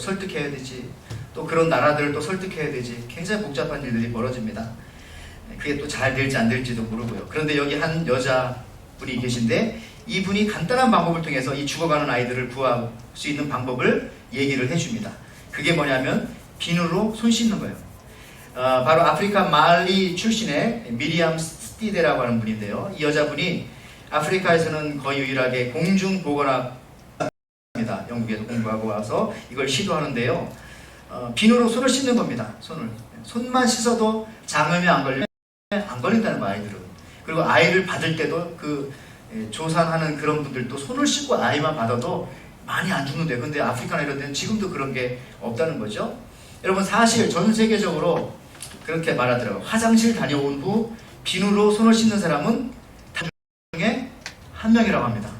설득해야 되지. 또 그런 나라들을 또 설득해야 되지. 굉장히 복잡한 일들이 벌어집니다. 그게 또 잘 될지 안 될지도 모르고요. 그런데 여기 한 여자분이 계신데 이분이 간단한 방법을 통해서 이 죽어가는 아이들을 구할 수 있는 방법을 얘기를 해줍니다. 그게 뭐냐면 비누로 손 씻는 거예요. 어, 바로 아프리카 말리 출신의 미리암 스티데라고 하는 분인데요. 이 여자분이 아프리카에서는 거의 유일하게 공중 보건학 입니다. 영국에서 공부하고 와서 이걸 시도하는데요. 어, 비누로 손을 씻는 겁니다. 손을 손만 씻어도 장염이 안 걸리 안 걸린다는 거 아이들은. 그리고 아이를 받을 때도 그 예, 조산하는 그런 분들도 손을 씻고 아이만 받아도 많이 안 죽는데 근데 아프리카나 이런 데는 지금도 그런 게 없다는 거죠. 여러분 사실 전 세계적으로 그렇게 말하더라고요. 화장실 다녀온 후 비누로 손을 씻는 사람은 다 중에 한 명이라고 합니다.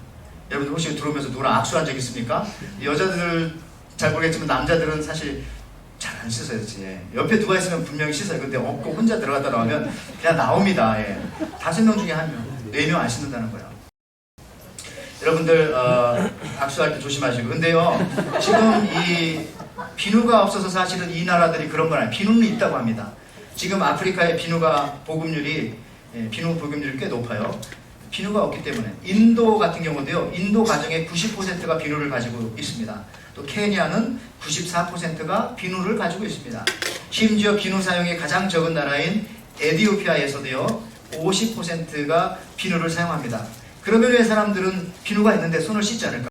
여러분들 혹시 들어오면서 누구랑 악수한 적 있습니까? 여자들 잘 모르겠지만 남자들은 사실 잘 안 씻어요. 예. 옆에 누가 있으면 분명히 씻어요. 근데 없고 혼자 들어갔다 나오면 그냥 나옵니다. 예. 다섯 명 중에 한 명, 네 명 안 씻는다는 거예요. 여러분들 어, 악수할 때 조심하시고 근데요 지금 이 비누가 없어서 사실은 이 나라들이 그런 건 아니에요 비누는 있다고 합니다 지금 아프리카의 비누가 보급률이 예, 비누 보급률이 꽤 높아요 비누가 없기 때문에. 인도 같은 경우도요. 인도 가정의 90%가 비누를 가지고 있습니다. 또 케냐는 94%가 비누를 가지고 있습니다. 심지어 비누 사용이 가장 적은 나라인 에디오피아에서도요 50%가 비누를 사용합니다. 그러면 왜 사람들은 비누가 있는데 손을 씻지 않을까?